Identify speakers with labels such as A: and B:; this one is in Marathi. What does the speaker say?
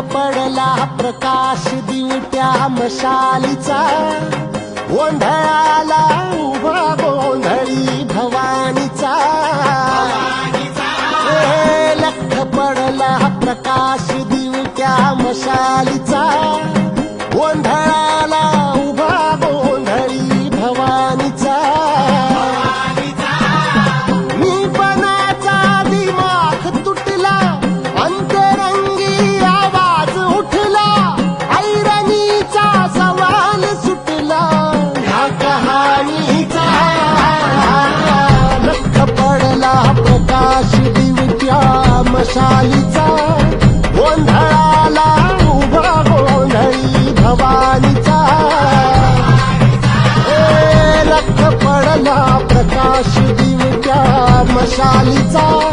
A: पडला प्रकाश दिवट्या मशालीचा. गोंधळाला झाला प्रकाश दिवच्या मशालीचा. गोंधळाला उभा गोंधळी भवानीचा. रक्त पडला प्रकाश दिवच्या मशालीचा.